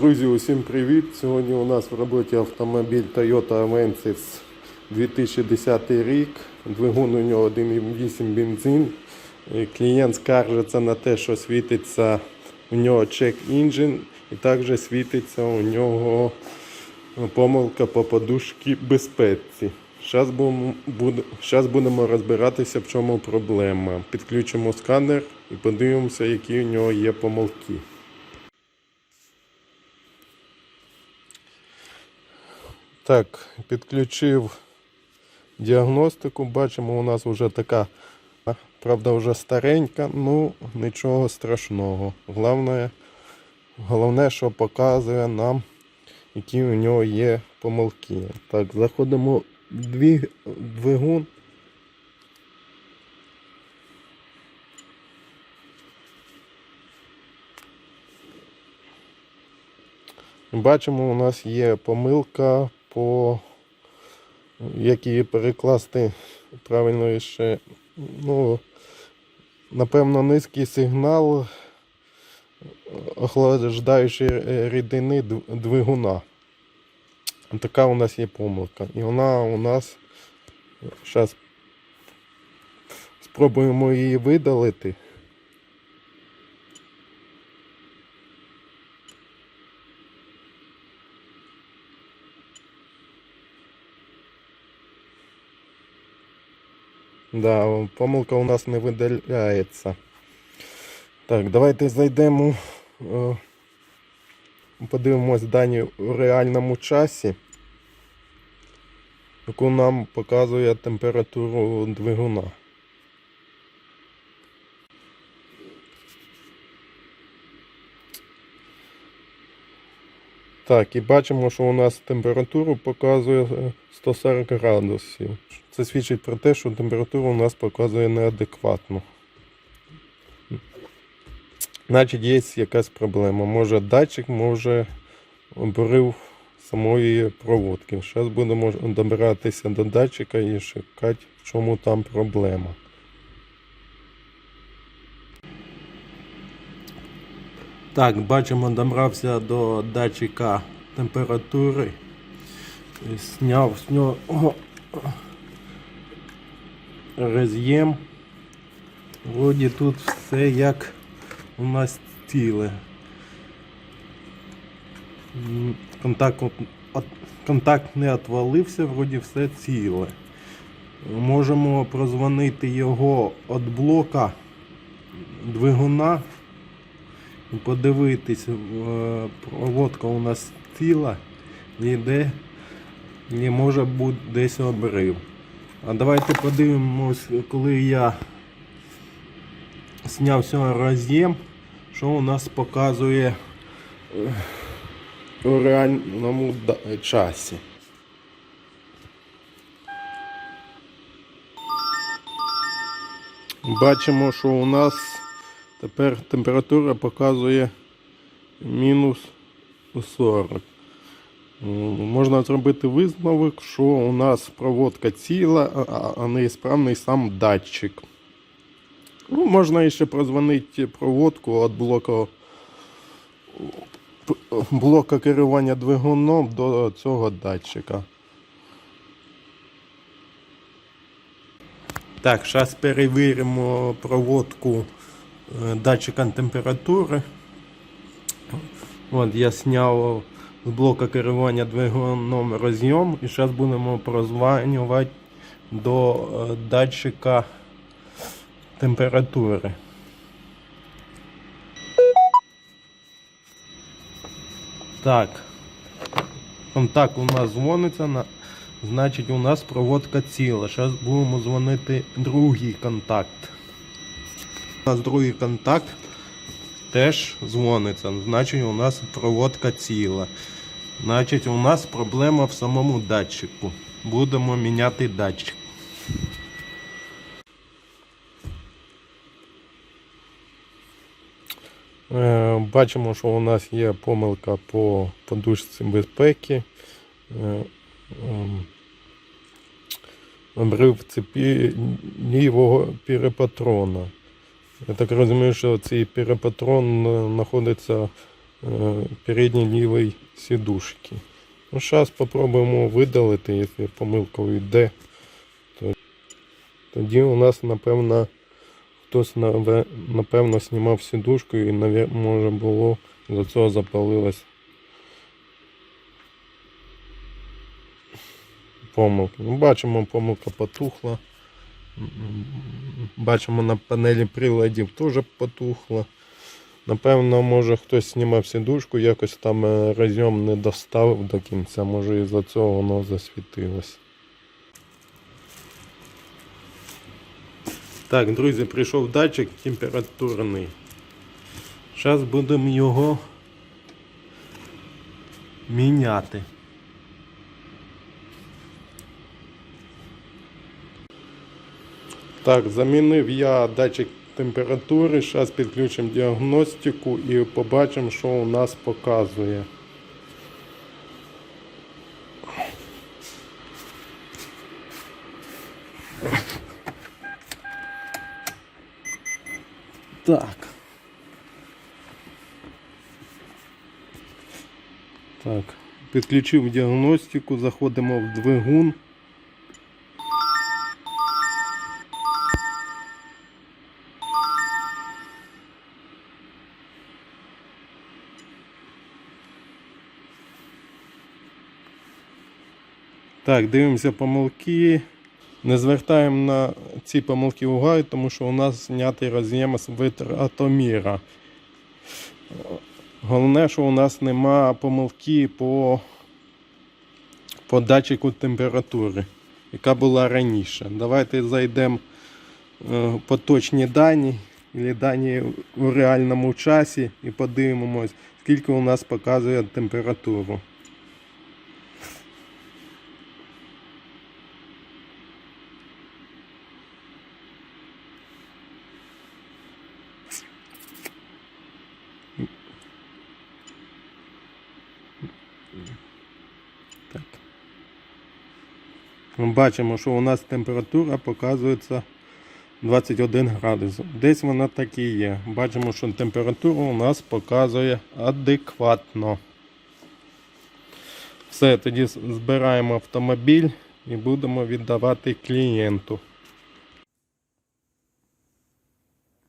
Друзі, усім привіт! Сьогодні у нас в роботі автомобіль Toyota Avensis 2010 рік. Двигун у нього 1,8 бензин. Клієнт скаржиться на те, що світиться у нього чек інжин і також світиться у нього помилка по подушці безпеці. Зараз будемо розбиратися, в чому проблема. Підключимо сканер і подивимося, які у нього є помилки. Так, підключив діагностику. Бачимо, у нас вже така, правда, вже старенька, ну нічого страшного. Головне, головне, що показує нам, які у нього є помилки. Так, заходимо в двигун. Бачимо, у нас є помилка по як її перекласти правильно ще. Ну, напевно, низький сигнал охлаждаючої рідини двигуна. Така у нас є помилка. І вона у нас зараз спробуємо її видалити. Да, помилка у нас не видаляється. Так, давайте зайдемо, е, подивимось дані у реальному часі, яку нам показує температуру двигуна. Так, і бачимо, що у нас температуру показує е, 140 градусів. Це свідчить про те, що температура у нас показує неадекватно. Значить, є якась проблема. Може датчик, може обрив самої проводки. Зараз будемо добиратися до датчика і шукати, в чому там проблема. Так, бачимо, добрався до датчика температури. І Зняв з нього роз'єм. Вроді тут все як у нас ціле. Контакт, контакт не отвалився, вроді все ціле. Можемо прозвонити його від блока двигуна подивитись, е, проводка у нас ціла, йде, і може бути десь обрив. А давайте подивимось, коли я зняв цього роз'єм, що у нас показує е, у реальному часі. Бачимо, що у нас тепер температура показує мінус 40. Можна зробити висновок, що у нас проводка ціла, а- неісправний сам датчик. Ну, можна ще прозвонити проводку від блоку, блока керування двигуном до цього датчика. Так, зараз перевіримо проводку е, датчика температури. От я зняв з блока керування двигуном розйом і зараз будемо прозванювати до е, датчика температури. Так. Контакт у нас дзвониться, значить у нас проводка ціла. Зараз будемо дзвонити другий контакт. У нас другий контакт теж дзвониться. Значить у нас проводка ціла. Значить у нас проблема в самому датчику. Будемо міняти датчик. Е, Бачимо, що у нас є помилка по подушці безпеки. Е, ем, Обрив цепі лівого пірепатрона. Я так розумію, що цей пірепатрон е, знаходиться е, передній лівий сідушки. Ну, зараз спробуємо видалити, якщо помилка йде. Тоді у нас, напевно, хтось напевно знімав сідушку і, може було, за цього запалилась помилка. Ну, бачимо, помилка потухла. Бачимо на панелі приладів теж потухла. Напевно, може хтось знімав сідушку, якось там е, розйом не доставив до кінця, може і за цього воно засвітилось. Так, друзі, прийшов датчик температурний. Зараз будемо його міняти. Так, замінив я датчик температури. Зараз підключимо діагностику і побачимо, що у нас показує. Так. Так, підключив діагностику, заходимо в двигун. Так, дивимося помилки. Не звертаємо на ці помилки уваги, тому що у нас знятий роз'єм з витратоміра. Головне, що у нас нема помилки по, по датчику температури, яка була раніше. Давайте зайдемо е, по точні дані, або дані у реальному часі і подивимось, скільки у нас показує температуру. Так. Бачимо, що у нас температура показується 21 градус. Десь вона так і є. Бачимо, що температура у нас показує адекватно. Все, тоді збираємо автомобіль і будемо віддавати клієнту.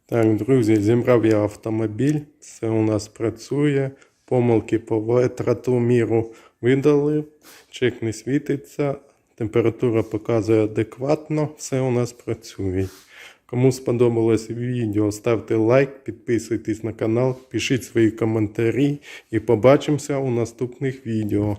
Так, друзі, зібрав я автомобіль. Все у нас працює. Помилки по витратоміру видалив. Чек не світиться. Температура показує адекватно. Все у нас працює. Кому сподобалось відео, ставте лайк, підписуйтесь на канал, пишіть свої коментарі і побачимося у наступних відео.